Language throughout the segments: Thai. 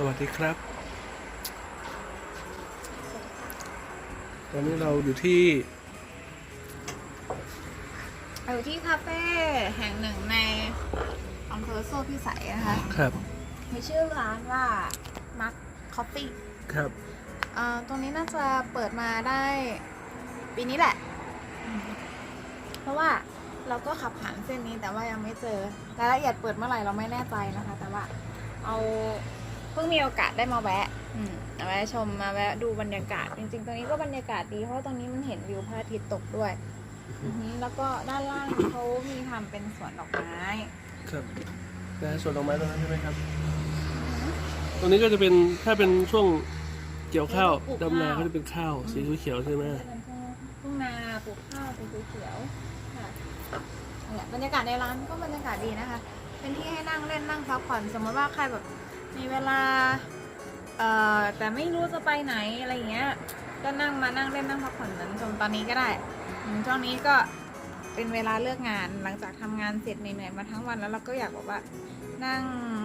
สวัสดีครับ ตอนนี้เราอยู่ที่อยู่ที่คาเฟ่แห่งหนึ่งในอำเภอโซ่พิสัยนะคะครับมีชื่อร้านว่ามักคอฟฟี่ครับตรงนี้น่าจะเปิดมาได้ปีนี้แหละอืมเพราะว่าเราก็ขับผ่านเส้นนี้แต่ว่ายังไม่เจอรายละเอียดเปิดเมื่อไหร่เราไม่แน่ใจนะคะ แต่ว่าเอา เพิ่งมีโอกาสได้มาแวะอืมมาแวะชมมาแวะดูบรรยากาศ จริง ๆ ตรงนี้ก็บรรยากาศดีเพราะว่าตรงนี้มันเห็นวิวพระอาทิตย์ตกด้วยอือหือแล้วก็ด้านล่างเขามีทำเป็นสวนดอกไม้ครับนะส่วนดอกไม้ตรงนั้นใช่ไหมครับ ตรงนี้ก็จะเป็นถ้าเป็นช่วงเกี่ยวข้าวปลูกดำนาข้าวก็จะเป็นข้าวสีเขียวๆใช่ไหมเป็นทุ่งนาปลูกข้าวเป็นเขียวๆค่ะเนี่ยบรรยากาศในร้านก็บรรยากาศดีนะคะ เป็นที่ให้นั่งเล่นนั่งพักผ่อนสมมติว่าใครแบบ มีเวลา เอ่อ แต่ไม่รู้จะไปไหนอะไรอย่างเงี้ย ก็นั่งมานั่งเล่นนั่งพักผ่อนนั้นชมตอนนี้ก็ได้ช่วงนี้ก็เป็นเวลาเลิกงานหลังจากทำงานเสร็จเหนื่อยๆมาทั้งวันแล้วเราก็อยากบอกว่านั่ง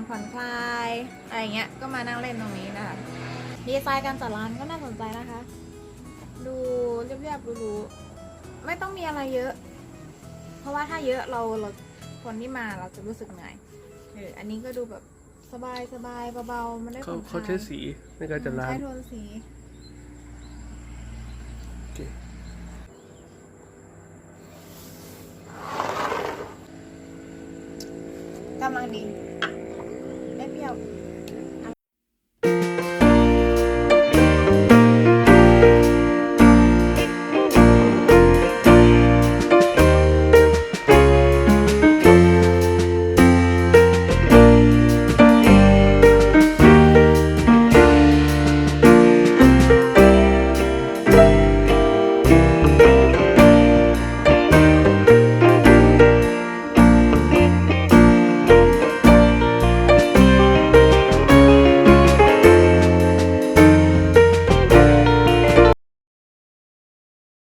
ผ่อนคลายอะไรอย่างเงี้ยก็มานั่งเล่นตรงนี้นะคะดีไซน์การจัดร้านก็น่าสนใจนะคะ ดูเรียบๆดูๆไม่ต้องมีอะไรเยอะ เพราะว่าถ้าเยอะเราเราคนที่มาเราจะรู้สึกเหนื่อยเอออันนี้ก็ดูแบบ สบายสบายเบาๆมันได้เขาผ่อนคลเขาใช้สีในการจะล้าง ใช้โทนสี โอเค กำลังดี ไม่เปรี้ยว